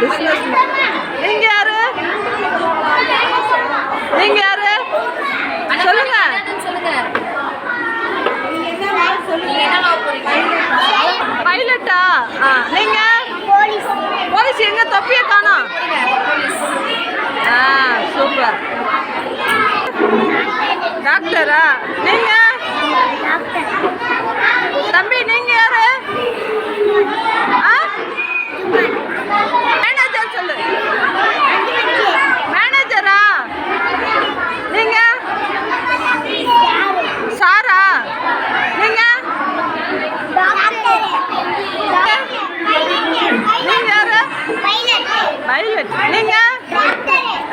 Business நீங்க யாரு? நீங்க யாரு? சொல்லுங்க. பைலட்டா? ஆ நீங்க? போலீஸ் எங்க தொப்பிய காணோம். ஆ சூப்பர். டாக்டரா? நீங்க தம்பி நீங்க யாரு ஆ மேனேஜர் சொல்லு மேனேஜரா நீங்க சாரா நீங்க நீங்க யாரு பைலட் நீங்க?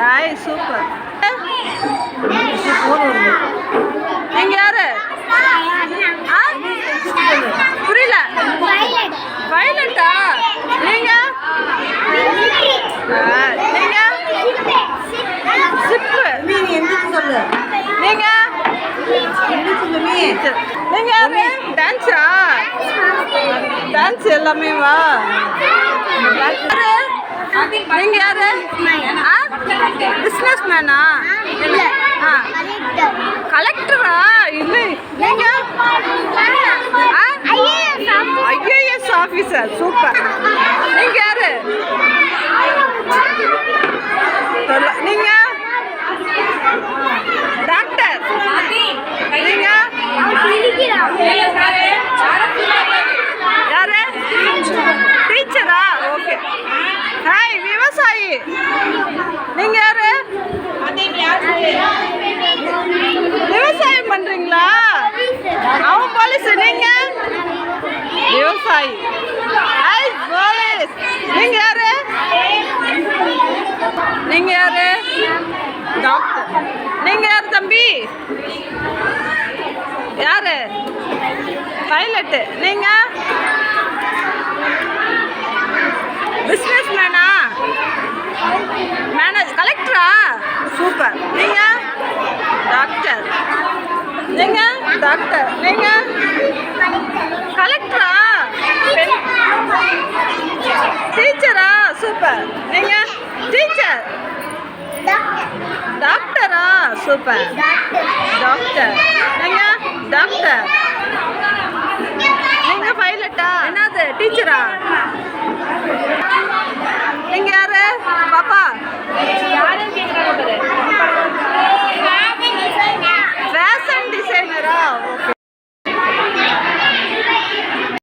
ஆய் சூப்பர் நீங்க யாரு? ஆ? புரியல. பைலட்டா நீங்க? நீங்க? சிப்பு மீன் எந்திரிச்சு சொல்லு நீங்க? எந்திரிச்சு சொல்லு நீங்க யாரு? டான்ஸா டான்ஸ் எல்லாமே வா. நீங்க யாரு? பிஸ்னஸ் மேனா கலெக்டரா இல்லை. நீங்க? ஐஏஎஸ் ஆஃபீஸர் சூப்பர் நீங்க யாரு? நீங்க? டாக்டர் நீங்க யாரு டீச்சரா ஓகே ஹாய் விவசாயி நீங்க யாரு விவசாயம் பண்றீங்களா? அவன் போலீஸ் நீங்க? விவசாயி. போலீஸ் நீங்க யாரு? நீங்க யாரு? டாக்டர் நீங்க யாரு தம்பி? யாரு? பைலட்டு நீங்க? பிஸ்னஸ் மேனா மேனேஜ் டாக்டர். நீங்க? கலெக்டரா? டீச்சரா? சூப்பர். நீங்க? டீச்சர்? டாக்டரா? சூப்பர். டாக்டர். நீங்க? டாக்டர். நீங்க பைலட்டா? என்னது? டீச்சரா? நீங்க யாரு? பாப்பா?